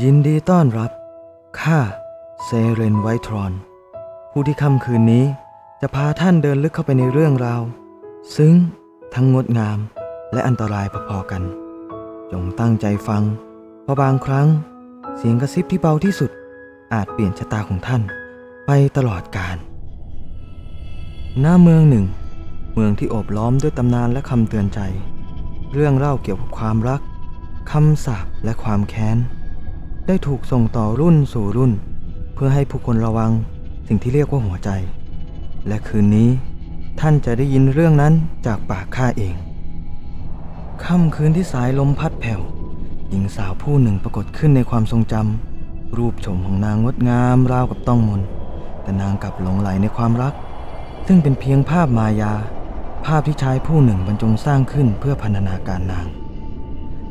ยินดีต้อนรับ ข้า เซเรนไวทรอน ผู้ที่ค่ำคืนนี้จะพาท่านเดินลึกเข้าไปในเรื่องราว ซึ่งทั้งงดงามและอันตรายพอๆกัน จงตั้งใจฟัง เพราะบางครั้ง เสียงกระซิบที่เบาที่สุด อาจเปลี่ยนชะตาของท่าน ไปตลอดกาลหน้าเมืองหนึ่ง เมืองที่โอบล้อมด้วยตำนานและคำเตือนใจ เรื่องเล่าเกี่ยวกับความรักคำสาปและความแค้น ได้ถูกส่งต่อรุ่นสู่รุ่น เพื่อให้ผู้คนระวังสิ่งที่เรียกว่าหัวใจ และคืนนี้ท่านจะได้ยินเรื่องนั้นจากปากข้าเอง ค่ำคืนที่สายลมพัดแผ่ว หญิงสาวผู้หนึ่งปรากฏขึ้นในความทรงจำรูปโฉมของนางงดงามราวกับต้องมน แต่นางกลับหลงไหลในความรัก ซึ่งเป็นเพียงภาพมายา ภาพที่ชายผู้หนึ่งบรรจงสร้างขึ้นเพื่อพันนาการนาง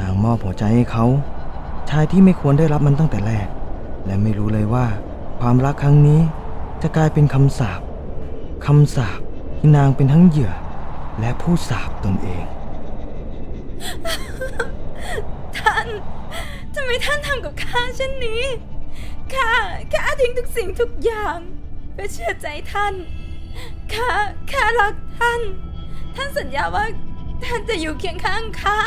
นางมอบหัวใจให้เขา ชายที่ไม่ควรได้รับมันตั้งแต่แรก และไม่รู้เลยว่า ความรักครั้งนี้จะกลายเป็นคำสาปคำสาปที่นางเป็นทั้งเหยื่อ และผู้สาปตนเอง ท่านทำไมท่านทำกับข้าเช่นนี้ข้าข้าทิ้งทุกสิ่งทุกอย่างเพื่อเชื่อใจท่านข้าข้ารักท่าน ท่านสัญญาว่าท่านจะอยู่เคียงข้างข้า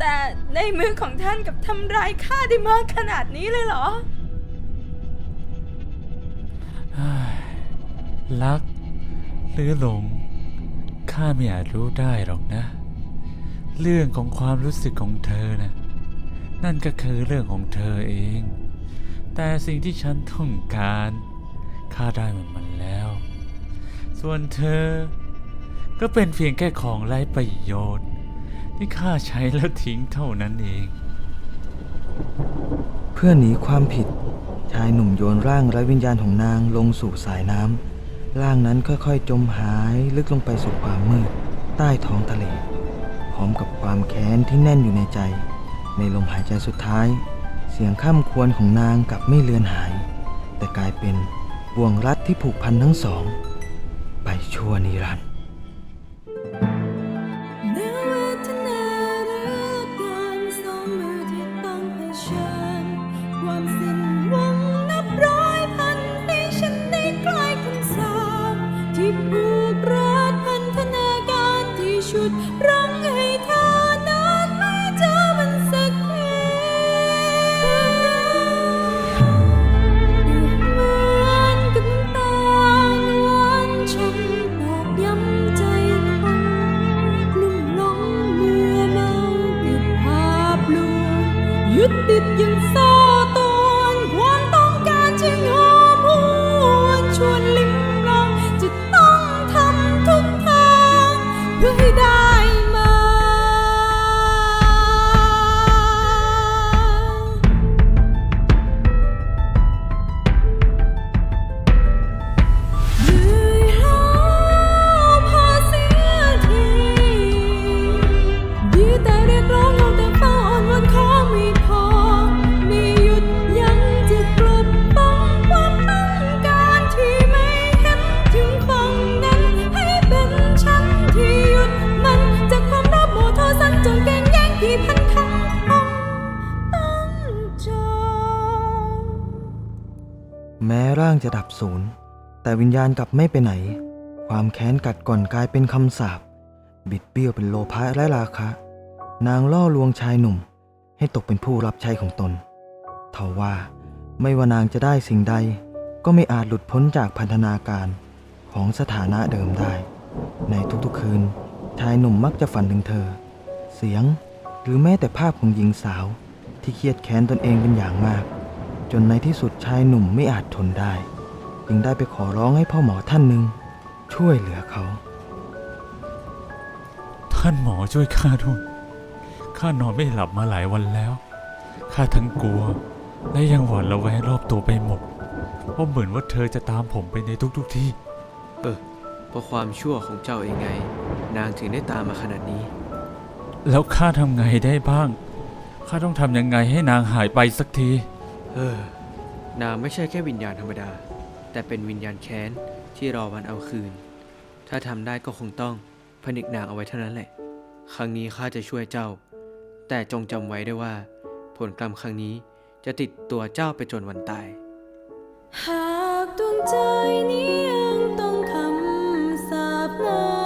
แต่ในมือของท่านกับทำร้ายข้าได้มากขนาดนี้เลยเหรอ รัก หรือหลงข้าไม่อาจรู้ได้หรอกนะ เรื่องของความรู้สึกของเธอนะนั่นก็คือเรื่องของเธอเอง แต่สิ่งที่ฉันต้องการข้าได้มันมันแล้ว ส่วนเธอ ก็เป็นเพียงแค่ของไร้ประโยชน์ ที่ข้าใช้แล้วทิ้งเท่านั้นเอง เพื่อหนีความผิด ชายหนุ่มโยนร่างไร้วิญญาณของนางลงสู่สายน้ำร่างนั้นค่อยๆ จมหายลึกลงไปสู่ความมืด ใต้ท้องทะเล พร้อมกับความแค้นที่แน่นอยู่ในใจ ในลมหายใจสุดท้าย เสียงข้ามควรของนางกลับไม่เลือนหาย แต่กลายเป็นบ่วงรัดที่ผูกพันทั้งสอง ไปชั่วนิรันดร์ แม้ร่างจะดับสูญแต่วิญญาณกลับไม่ไปไหน ความแค้นกัดก่อนกลายเป็นคำสาปบิดเบี้ยวเป็นโลภะและราคะ นางล่อลวงชายหนุ่ม ให้ตกเป็นผู้รับใช้ของตนเทว่าไม่ว่านางจะได้สิ่งใด ก็ไม่อาจหลุดพ้นจากพันธนาการของสถานะเดิมได้ ในทุกๆคืน ชายหนุ่มมักจะฝันถึงเธอ เสียงหรือแม้แต่ภาพของหญิงสาวที่เครียดแค้นตนเองเป็นอย่างมาก จนในที่สุดชายหนุ่มไม่อาจทนได้ จึงได้ไปขอร้องให้พ่อหมอท่านหนึ่งช่วยเหลือเขา ท่านหมอช่วยข้าด้วยข้านอนไม่หลับมาหลายวันแล้วข้าทั้งกลัว และยังหวาดระแวงรอบตัวไปหมดเพราะเหมือนว่าเธอจะตามผมไปในทุกๆที่ เออเพราะความชั่วของเจ้าเองไง นางถึงได้ตามมาขนาดนี้ แล้วข้าทำไงได้บ้างข้าต้องทำยังไงให้นางหายไปสักที เออนางไม่ใช่แค่วิญญาณธรรมดา แต่เป็นวิญญาณแค้นที่รอวันเอาคืน ถ้าทำได้ก็คงต้องผนึกนางเอาไว้เท่านั้นแหละ ครั้งนี้ข้าจะช่วยเจ้า แต่จงจำไว้ด้วยว่า ผลกรรมครั้งนี้จะติดตัวเจ้าไปจนวันตาย หากดวงใจนี้ยังต้องคำสาปนั้น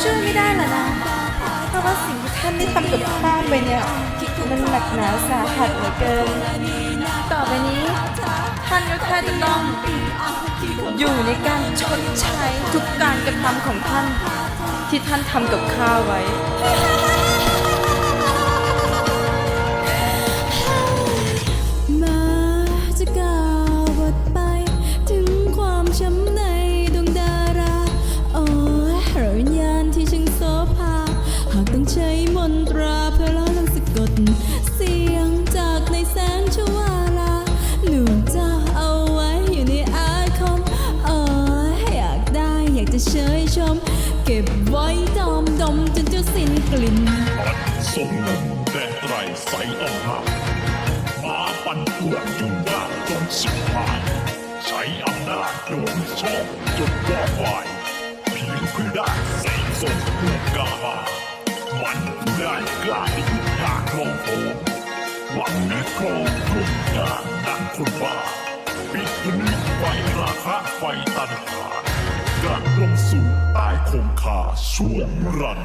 ช่วยไม่ได้หรอนะ เพราะว่าสิ่งที่ท่านได้ทำกับข้าไปเนี่ย มันหนักหนาสาหัสเหลือเกิน ต่อไปนี้ ท่านก็แค่จะต้อง อยู่ในการชดใช้ทุกการกระทำของท่าน ที่ท่านทำกับข้าไว้ ชมเก็บไว้ดมดมจนจ้าสิ้นกลิ่นสมเงินแต่ไตรใสออกมามาปั่นป่วนยู่ยากจนสิบหายใช้อำนาจโดนชอบจนวอดวายเพียงเพื่อได้ใส่ส่งผูกกาบามันได้กล้าที่ยุดยากลองโผหวังในโครงกลุ่มงานดังคนบ้าปิดผนึกไฟราคะไฟตันหา กลับลงสู่ใต้คงคาช่วงรัน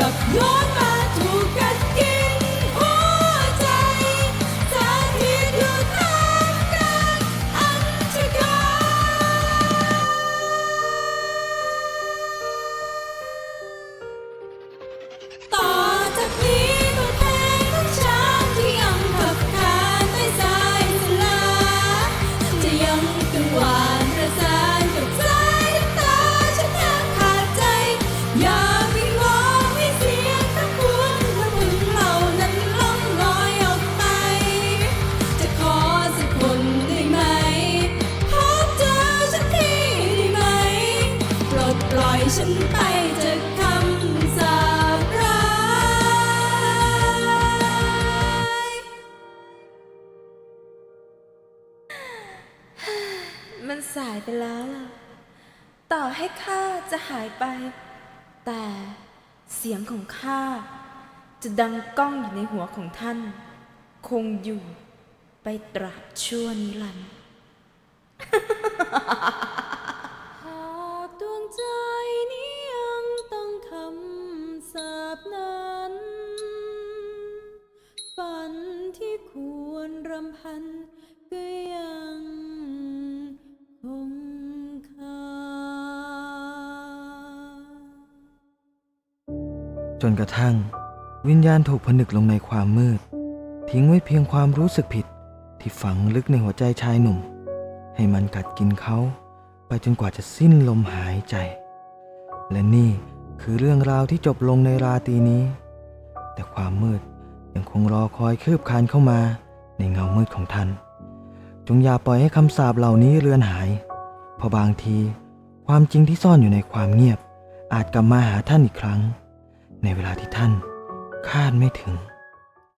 กก ฉันไปจากคำสาปร้ายมันสายไปแล้วล่ะ ต่อให้ข้าจะหายไป แต่เสียงของข้าจะดังก้องอยู่ในหัวของท่าน คงอยู่ไปตราบชั่วนิรันดร์ จนกระทั่ง วิญญาณถูกผนึกลงในความมืด ทิ้งไว้เพียงความรู้สึกผิด ที่ฝังลึกในหัวใจชายหนุ่ม ให้มันกัดกินเขาไปจนกว่าจะสิ้นลมหายใจ และนี่คือเรื่องราวที่จบลงในราตรีนี้ แต่ความมืดยังคงรอคอยคืบคลานเข้ามาในเงามืดของท่าน จงอย่าปล่อยให้คำสาปเหล่านี้เลือนหาย เพราะบางที ความจริงที่ซ่อนอยู่ในความเงียบ อาจกลับมาหาท่านอีกครั้ง ในเวลาที่ท่านคาดไม่ถึง